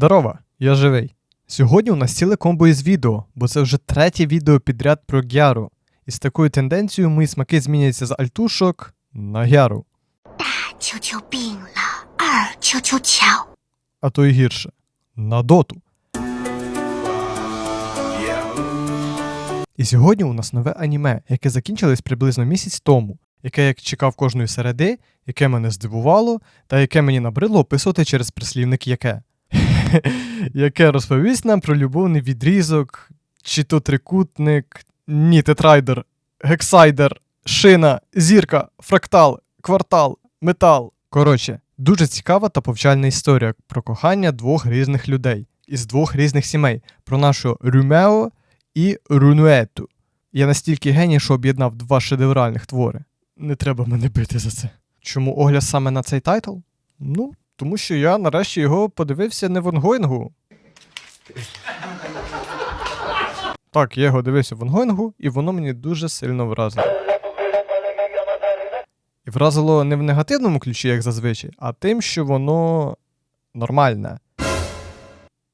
Дарова, я живий. Сьогодні у нас ціле комбо із відео, бо це вже третє відео підряд про гяру. І з такою тенденцією мої смаки зміняться з альтушок на гяру. А то й гірше на доту. І сьогодні у нас нове аніме, яке закінчилось приблизно місяць тому, яке як чекав кожної середи, яке мене здивувало, та яке мені набридло описувати через прислівник яке. яке розповість нам про любовний відрізок, чи то трикутник, ні, тетрайдер, гексайдер, шина, зірка, фрактал, квартал, метал. Коротше, дуже цікава та повчальна історія про кохання двох різних людей із двох різних сімей, про нашу Рюмео і Рунуету. Я настільки геній, що об'єднав два шедевральних твори. Не треба мене бити за це. Чому огляд саме на цей тайтл? Ну, тому що я нарешті його подивився не в онгоїнгу. Так, я його дивився в онгоїнгу, і воно мені дуже сильно вразило. І вразило не в негативному ключі, як зазвичай, а тим, що воно нормальне.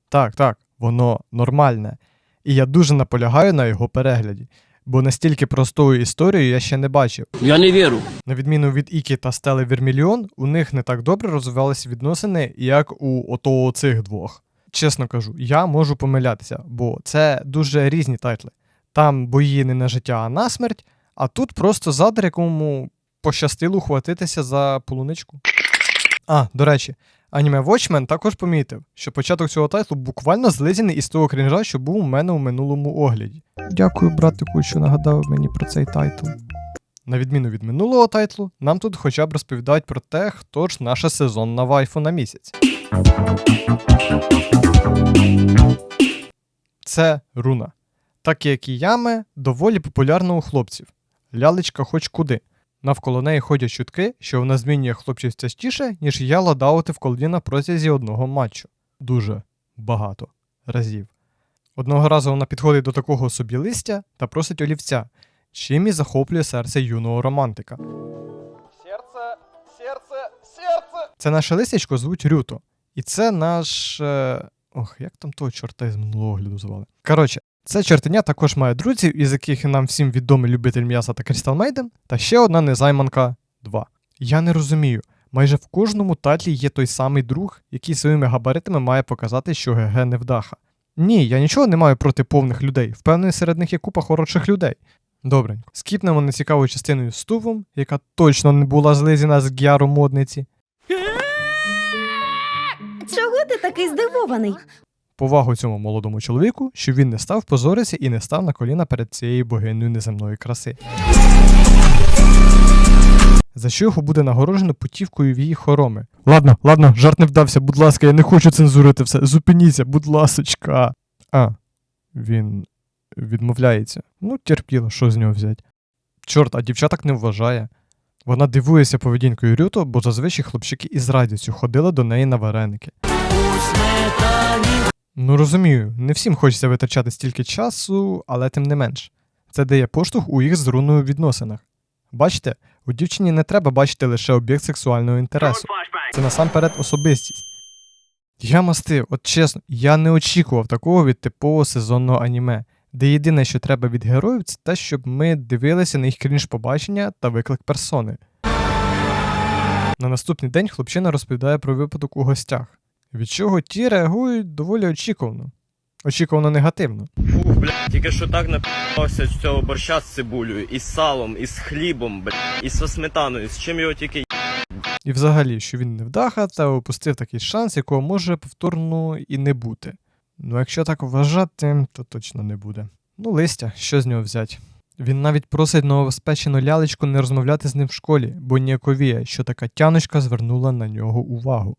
Так, так, воно нормальне. І я дуже наполягаю на його перегляді, бо настільки простою історію я ще не бачив. Я не вірю. На відміну від Ікі та Стели Вірмільйон, у них не так добре розвивалися відносини, як у ото цих двох. Чесно кажу, я можу помилятися, бо це дуже різні тайтли. Там бої не на життя, а на смерть, а тут просто задр, якому пощастило ухватитися за полуничку. А, до речі, аніме Watchmen також помітив, що початок цього тайтлу буквально злизаний із того крінжа, що був у мене у минулому огляді. Дякую, братику, що нагадав мені про цей тайтл. На відміну від минулого тайтлу, нам тут хоча б розповідають про те, хто ж наша сезонна вайфу на місяць. Це руна. Так як і яме, доволі популярна у хлопців. Лялечка хоч куди. Навколо неї ходять чутки, що вона змінює хлопців частіше, ніж я ладаути в колоді на протязі одного матчу. Дуже багато разів. Одного разу вона підходить до такого собі листя та просить олівця, чим і захоплює серце юного романтика. Сердце, сердце, сердце! Це наше листячко звуть Рюто. І це наш. Е... Ох, як там того чорта із минулого огляду звали. Коротше, це чортеня також має друзів, із яких нам всім відомий любитель м'яса та Крістал Мейден, та ще одна незайманка 2. Я не розумію. Майже в кожному татлі є той самий друг, який своїми габаритами має показати, що ГГ не вдаха. Ні, я нічого не маю проти повних людей. Впевнений, серед них є купа хороших людей. Добренько. Скіпнемо нецікавою частиною з Тувом, яка точно не була злизіна з гяру модниці. Чого ти такий здивований? Повагу цьому молодому чоловіку, що він не став позоритися і не став на коліна перед цією богинею неземної краси. За що його буде нагороджено путівкою в її хороми. Ладно, ладно, жарт не вдався, будь ласка, я не хочу цензурити все. Зупиніться, будь ласочка. А, він відмовляється. Ну, терпіло, що з нього взять. Чорт, а дівчаток не вважає. Вона дивується поведінкою Рюто, бо зазвичай хлопчики із радістю ходили до неї на вареники. Ну розумію, не всім хочеться витрачати стільки часу, але тим не менш. Це дає поштовх у їх з відносинах. Бачите, у дівчині не треба бачити лише об'єкт сексуального інтересу. Це насамперед особистість. Я мастив, от чесно, я не очікував такого від типового сезонного аніме, де єдине, що треба від героїв, це те, щоб ми дивилися на їх крінж побачення та виклик персони. На наступний день хлопчина розповідає про випадок у гостях, від чого ті реагують доволі очікувано. Очікувано негативно. Фух, бля, тільки що так напивався з цього борща з цибулею, із салом, із хлібом, бля, і з сметаною, з чим його тільки І взагалі, що він не вдаха та опустив такий шанс, якого може повторно і не бути. Ну, якщо так вважати, то точно не буде. Ну, листя, що з нього взять? Він навіть просить новоспечену лялечку не розмовляти з ним в школі, бо ніяковіє, що така тяночка звернула на нього увагу.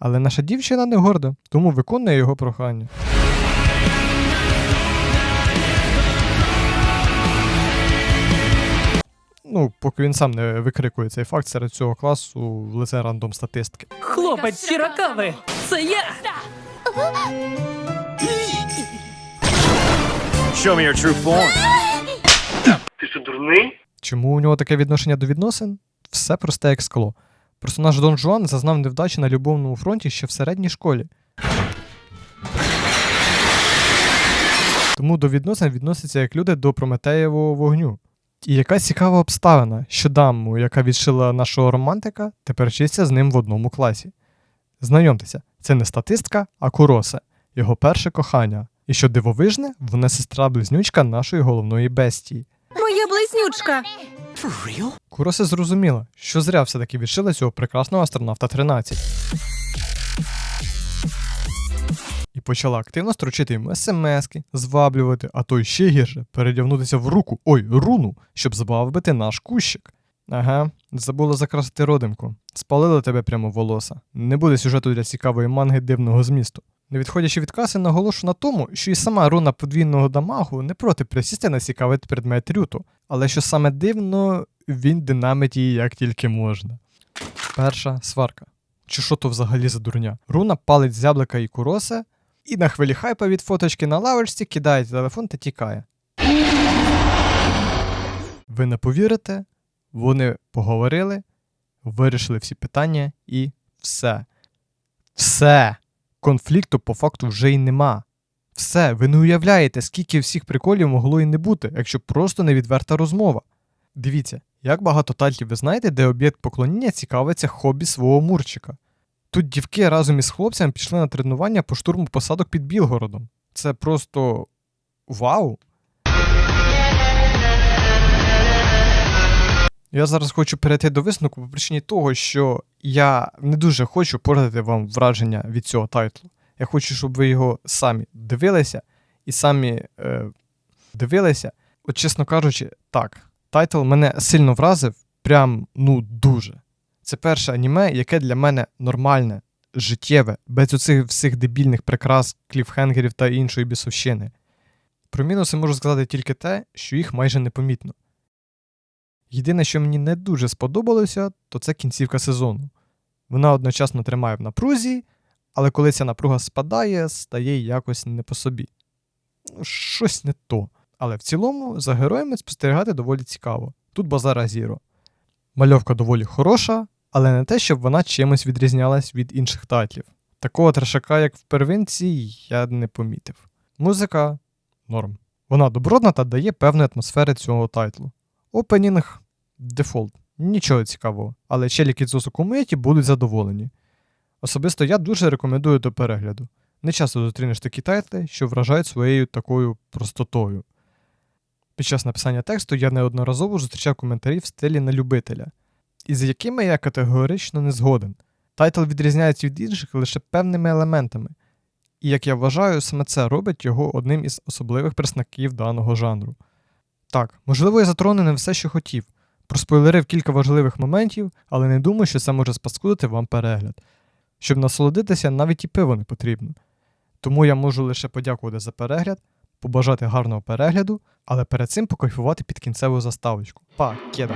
Але наша дівчина не горда, тому виконує його прохання. Ну, поки він сам не викрикує цей факт серед цього класу в лице рандом статистики. Хлопець Чиракави! Це я! Show me your true form. Чому у нього таке відношення до відносин? Все просте як скло. Персонаж Дон Жуан зазнав невдачі на любовному фронті ще в середній школі. Тому до відносин відносяться як люди до Прометеєвого вогню. І якась цікава обставина, що даму, яка відшила нашого романтика, тепер вчиться з ним в одному класі. Знайомтеся, це не статистка, а Куросе, його перше кохання. І що дивовижне, вона сестра близнючка нашої головної бестії. Моя близнючка. Куросе зрозуміла, що зря все-таки відшила цього прекрасного астронавта 13. І почала активно строчити йому смски, зваблювати, а то й ще гірше передягнутися в руку, ой, руну, щоб збавити наш кущик. Ага, забула закрасити родимку. Спалила тебе прямо волоса. Не буде сюжету для цікавої манги дивного змісту. Не відходячи від каси, наголошу на тому, що і сама руна подвійного дамагу не проти присісти на цікавий предмет рюту, але що саме дивно, він динамить її як тільки можна. Перша сварка. Чи що то взагалі за дурня? Руна палить з яблука і куросе, і на хвилі хайпа від фоточки на лавочці кидає телефон та тікає. Ви не повірите? Вони поговорили, вирішили всі питання і все. Все. Конфлікту по факту вже й нема. Все, ви не уявляєте, скільки всіх приколів могло і не бути, якщо просто невідверта розмова. Дивіться, як багато тальтів ви знаєте, де об'єкт поклоніння цікавиться хобі свого мурчика. Тут дівки разом із хлопцями пішли на тренування по штурму посадок під Білгородом. Це просто вау! Я зараз хочу перейти до висновку по причині того, що я не дуже хочу портити вам враження від цього тайтлу. Я хочу, щоб ви його самі дивилися і самі е, дивилися. От, чесно кажучи, так, тайтл мене сильно вразив, прям ну дуже. Це перше аніме, яке для мене нормальне, життєве, без оцих всіх дебільних прикрас, кліфхенгерів та іншої бісовщини. Про мінуси можу сказати тільки те, що їх майже непомітно. Єдине, що мені не дуже сподобалося, то це кінцівка сезону. Вона одночасно тримає в напрузі, але коли ця напруга спадає, стає якось не по собі. Ну, Щось не то. Але в цілому за героями спостерігати доволі цікаво. Тут базара Зіро. Мальовка доволі хороша, але не те, щоб вона чимось відрізнялась від інших тайтлів. Такого трешака, як в первинці, я не помітив. Музика норм. Вона добротна та дає певної атмосфери цього тайтлу. Опенінг дефолт. Нічого цікавого, але челіки з Комуєті будуть задоволені. Особисто я дуже рекомендую до перегляду. Не часто зустрінеш такі тайтли, що вражають своєю такою простотою. Під час написання тексту я неодноразово зустрічав коментарі в стилі на любителя, із якими я категорично не згоден. Тайтл відрізняється від інших лише певними елементами, і як я вважаю, саме це робить його одним із особливих признаків даного жанру. Так, можливо, я затрону не все, що хотів. Проспойлерив кілька важливих моментів, але не думаю, що це може спаскудити вам перегляд. Щоб насолодитися, навіть і пиво не потрібно. Тому я можу лише подякувати за перегляд, побажати гарного перегляду, але перед цим покайфувати під кінцеву заставочку. Па, кеда!